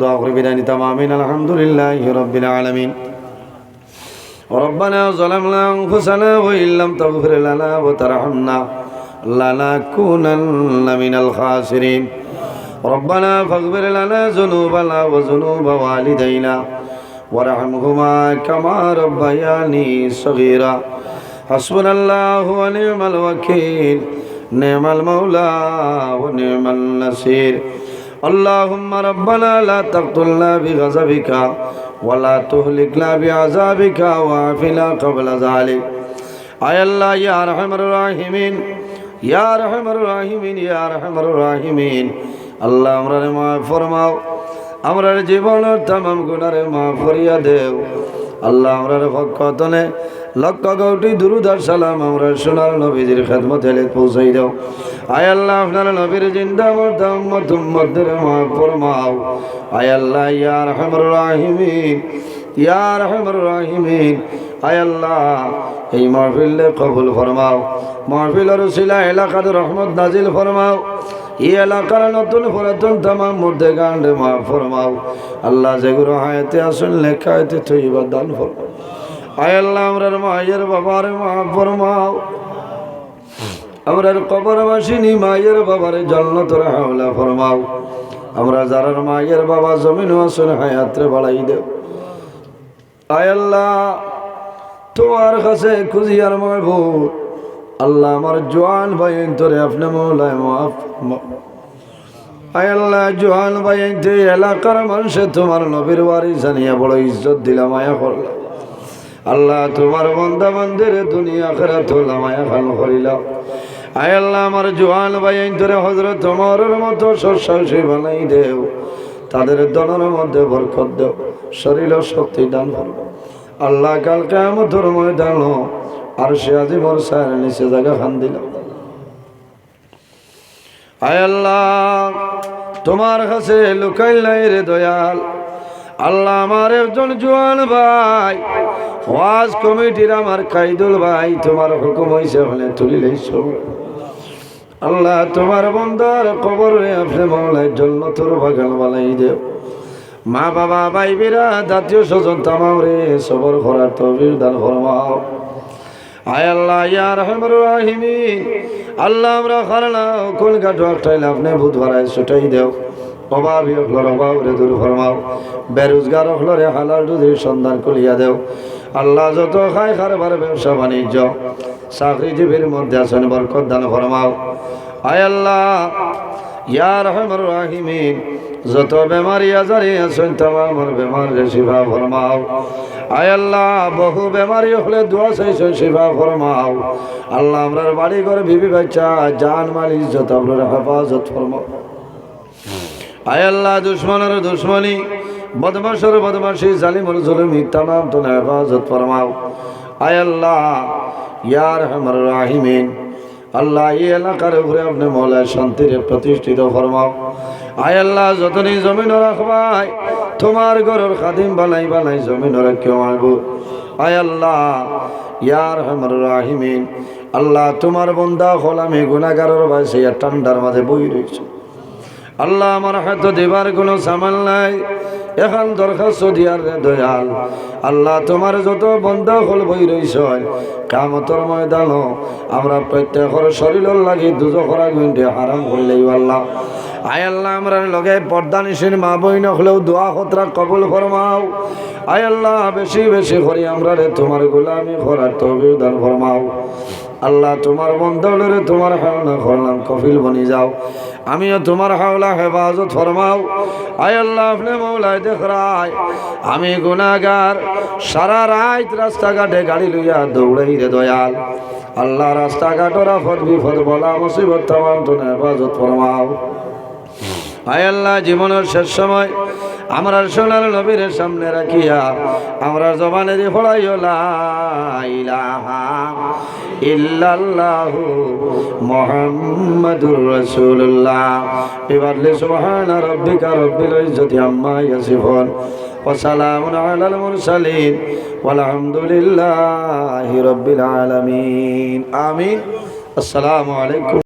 دعا بداني تمامين الحمد لله رب العالمين ربنا ظلمنا أنفسنا وإن لم تغفر لنا وترحمنا لنكونن من الخاسرين ربنا فاغفر لنا ذنوبنا وذنوب والدينا وارحمهما كما ربياني صغيرا حسبنا الله ونعم الوكيل نعم المولى ونعم النصير اللهم ربنا لا تقتلنا بغضبك ولا تهلكنا بعذابك وعافنا قبل ذلك আয় আল্লাহ ইয়া রহমার রাহিমিন ইয়া রহমার রাহিমিন ইয়া রহমার রাহিমিন আল্লাহ আমরা মা ফরমাও আমরার জীবনের তামাম গুণারে মা ফরিয়া দেও আল্লাহ আমরার ভক্তনে লক্ষ কোটি দুরুদার সালাম আমরা সোনার নবীজির খেদমত পৌঁছাই দাও। আয় আল্লাহ, আপনার নবীর জিন্দা মধ্যের ফরমাও। আয় আল্লাহ, ইয়া রহমার রাহিমিন, ইয়া রহমার রাহিমিন। আয় আল্লাহ, এই মাহফিলে কবুল ফরমাও। মাহফিলের শিলা এলাকাতে রহমত নাজিল ফরমাও। এই এলাকার নতুন পুরাতন তামাম মধ্যে গান্ডে মা ফরমাও। আল্লাহ যেগুলো হায়াতে আসুন, লেখা হায়াতে থইবা দান ফরমাও। আয় আল্লাহ, আমরার মায়ের বাবার মা ফরমাও। আমরার কবরবাসিনী মায়ের বাবার জন্নতর হাওলা ফরমাও। আমরা যারার মায়ের বাবা জমিন আসুন হায়াত্রে বাড়াই দেও। আয় আল্লাহ, তোমার কাছে খুঁজিয়ার মাহবুব। আল্লাহ আমার জোয়ান ভাই তোরে, আপনি মৌলায় মাফ আয় আল্লাহ জোয়ান ভাই এলাকার মানুষে তোমার নবীর বাড়ি জানিয়ে বড় ইজ্জত দিলাম, মায়া করলাম। আল্লাহ তোমার বন্দা মন্দিরে দুনিয়া খেরা তোলা মায়া খান করিলাম। আয় আল্লাহ আমার জোয়ান ভাই তোরে হজরত তোমার মতো শস্যাংশী বানাই দেও। তাদের দনের মধ্যে বরকত দেও, শরীর শক্তি দান করো। আল্লাহ কাল কেমতর ময়দান আর সে আজি মোর সার নিচে জায়গা খান দিল। আয় আল্লাহ, তোমার কাছে লুকাইল নাই রে দয়াল। আল্লাহ আমার একজন জোয়ান ভাই। ওয়াজ কমিটির আমার কাইদুল ভাই, তোমার হুকুম হয়েছে হলে তুলিলেই সব আল্লাহ তোমার বন্দার কবরে আপনি মহলায় জন্য তোর বাগান দেও। মা বাবা ভাই বিরা জাতীয় স্বজন, তামাম রে সবর করার তবির দান ফরমাও। আয় আল্লাহ, ইয়া রহমান রাহিমি। আল্লাহ, আমরা খারানা কোন কাঠো একটাইলে আপনি ভূত ভরায় ছুটাই দেও। অভাবী অখলর অভাব রে দূর ফরমাও। বেরোজগার অখলরে হালাল দুধের সন্ধান করিয়া দেও। আল্লাহ, যত খায় খারবার ব্যবসা বাণিজ্য। চাকরিজীবীর মধ্যে আছেন বরকত দান ফরমাও। আয় আল্লাহ, ইয়া রহমান রাহিমিন যত বেমারি আজারি আছেন তামার বেমার শিফা ফরমাও। আয় আল্লাহ, বহু বেমারি হলে দোয়া চাইছেন, শিফা ফরমাও। আল্লাহ আমরার বাড়ি ঘরে বিবি বাচ্চা, জান, মাল, ইজ্জত আপনার হেফাজত ফরমাও। আয় আল্লাহ, দুশ্মনের দুশ্মনী বদমাসর বদমাসি জালিমর জুলুমি তামাম তো হেফাজত ফরমাও। আয় আল্লাহ ইয়ার হামর রাহিমিন। আল্লাহ, এই এলাকার উপরে আপনি মৌলায় শান্তির প্রতিষ্ঠিত ফরমাও। আয় আল্লাহ, যতনি জমিন রাখবাই, তোমার ঘরের খাদিম বানাই বানাই জমিন কেউ আনব আয় আল্লাহ ইয়ার হামার রাহিমিন, আল্লাহ তোমার বন্দা গুণাগারের ভাই সেই ঠান্ডার মাঝে বই রয়েছে। আল্লাহ আমার হয়তো দেবার কোনো সামাল নাই। এখন দরখাস্ত দিয়ার রে দয়াল। আল্লাহ তোমার যত বন্ধ হল বই রইছ। কামতর ময়দান আমরা প্রত্যেকের শরীরের লাগি দুজো খরা গুণে হারাম করলেই আল্লাহ। আয় আল্লাহ, আমরা লগে পর্দা নিশির মা বই নহলেও দোয়া খতরা কবুল ফরমাও। আয় আল্লাহ, বেশি বেশি করি আমরা রে তোমার গোলামি করার তহবিল দান ফরমাও। আল্লাহ তোমার বন্ধরে তোমার হাওলা করলাম কফিল বনি যাও। আমিও তোমার হাওলা হেফাজত ফরমাও। আয় আল্লাহ আপনি মৌলায় দেখ রায় আমি গুনাগার সারা রাত রাস্তাঘাটে গাড়ি লইয়া দৌড়াই রে দয়াল। আল্লাহ রাস্তাঘাটর আফদ বিপদ বলা মুসিবত তামাম তো হেফাজত ফরমাও। আয় আল্লাহ জীবনের শেষ সময় আমরা সোনার নবীর সামনে রাখিয়া, আমরা জবানের ফড়াইও ইলাহা ইল্লাল্লাহু মুহাম্মাদুর রাসূলুল্লাহ। বিবাদলি সুবহানা রাব্বিকা রব্বিল ইজ্জতি আম্মা ইয়াসিফুন। ওয়া সালামুন আলাল মুরসালিন। ওয়ালহামদুলিল্লাহি রাব্বিল আলামিন। আমিন। আসসালামু আলাইকুম।